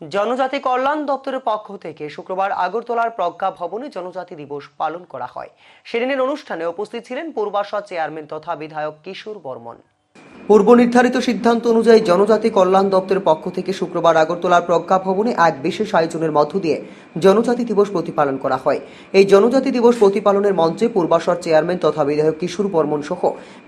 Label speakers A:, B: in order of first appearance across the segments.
A: জনজাতি কল্যাণ দপ্তরের পক্ষ থেকে শুক্রবার আগরতলার প্রজ্ঞা ভবনে জনজাতি দিবস পালন করা হয়। সেদিনের অনুষ্ঠানে উপস্থিত ছিলেন পূর্বাশা চেয়ারম্যান তথা বিধায়ক কিশোর বর্মন। পূর্ব নির্ধারিত সিদ্ধান্ত অনুযায়ী জনজাতি কল্যাণ দপ্তরের পক্ষ থেকে শুক্রবার আগরতলার প্রজ্ঞা ভবনে এক বিশেষ আয়োজনের মধ্য দিয়ে জনজাতি দিবস প্রতিপালন করা হয়। এই জনজাতি দিবস প্রতিপালনের মঞ্চে পূর্বাশর চেয়ারম্যান তথা বিধায়ক কিশোর বর্মন সহ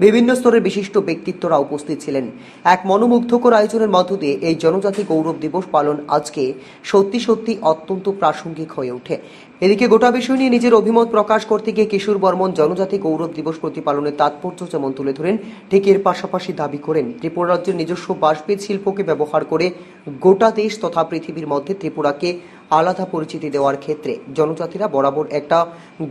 A: বিভিন্ন স্তরের বিশিষ্ট ব্যক্তিত্বরা উপস্থিত ছিলেন। এক মনোমুগ্ধকর আয়োজনের মধ্য দিয়ে এই জনজাতি গৌরব দিবস পালন আজকে সত্যি সত্যি অত্যন্ত প্রাসঙ্গিক হয়ে ওঠে। এদিকে গোটা বিষয় নিয়ে নিজের অভিমত প্রকাশ করতে গিয়ে কিশোর বর্মন জনজাতি গৌরব দিবস প্রতিপালনের তাৎপর্য যেমন তুলে ধরেন, ঠিক এর পাশাপাশি দাবি করেন। ত্রিপুরা রাজ্যের নিজস্ব বাঁশবেত শিল্পকে ব্যবহার করে গোটা দেশ তথা পৃথিবীর মধ্যে ত্রিপুরাকে আলাদা পরিচিতি দেওয়ার ক্ষেত্রে জনজাতিরা বরাবর একটা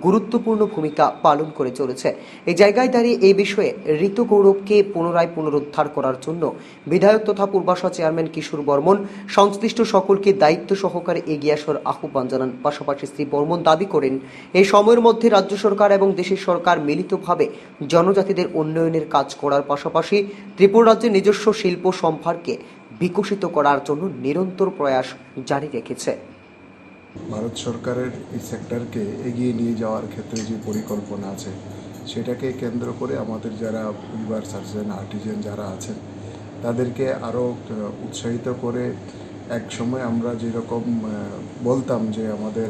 A: গুরুত্বপূর্ণ ভূমিকা পালন করে চলেছে। এই জায়গায় দাঁড়িয়ে এই বিষয়ে ঋতু গৌরবকে পুনরায় পুনরুদ্ধার করার জন্য বিধায়ক তথা পূর্বাশা চেয়ারম্যান কিশোর বর্মন, সংশ্লিষ্ট সকলকে দায়িত্ব সহকারে এগিয়ে আসার আহ্বান জানান। পাশাপাশি শ্রী বর্মন দাবি করেন, এই সময়ের মধ্যে রাজ্য সরকার এবং দেশের সরকার মিলিতভাবে জনজাতিদের উন্নয়নের কাজ করার পাশাপাশি ত্রিপুরা রাজ্যের নিজস্ব শিল্প সম্ভারকে বিকশিত করার জন্য নিরন্তর প্রয়াস জারি রেখেছে।
B: ভারত সরকারের এই সেক্টরকে এগিয়ে নিয়ে যাওয়ার ক্ষেত্রে যে পরিকল্পনা আছে, সেটাকে কেন্দ্র করে আমাদের যারা উইভার সার্জন আর্টিজেন যারা আছেন, তাদেরকে আরও উৎসাহিত করে এক সময় আমরা যেরকম বলতাম যে আমাদের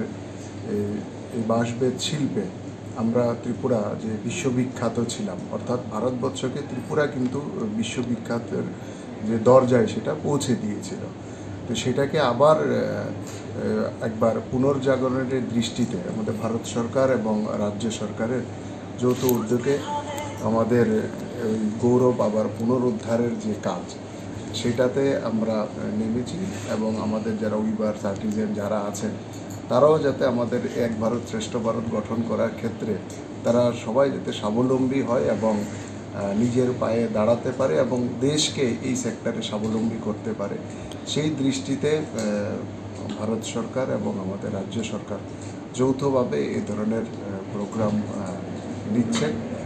B: এই- বাঁশবেত শিল্পে আমরা ত্রিপুরা যে বিশ্ববিখ্যাত ছিলাম, অর্থাৎ ভারতবর্ষকে ত্রিপুরা কিন্তু বিশ্ববিখ্যাতের যে দরজায় সেটা পৌঁছে দিয়েছিল। তো সেটাকে আবার একবার পুনর্জাগরণের দৃষ্টিতে আমাদের ভারত সরকার এবং রাজ্য সরকারের যৌথ উদ্যোগে আমাদের ওই গৌরব আবার পুনরুদ্ধারের যে কাজ, সেটাতে আমরা নেমেছি এবং আমাদের যারা উইবার সার্টিজেন যারা আছেন, তারাও যাতে আমাদের এক ভারত শ্রেষ্ঠ ভারত গঠন করার ক্ষেত্রে তারা সবাই যাতে স্বাবলম্বী হয় এবং নিজের পায়ে দাঁড়াতে পারে এবং দেশকে এই সেক্টরে স্বাবলম্বী করতে পারে। সেই দৃষ্টিতে ভারত সরকার এবং আমাদের রাজ্য সরকার যৌথভাবে এ ধরনের প্রোগ্রাম নিচ্ছে।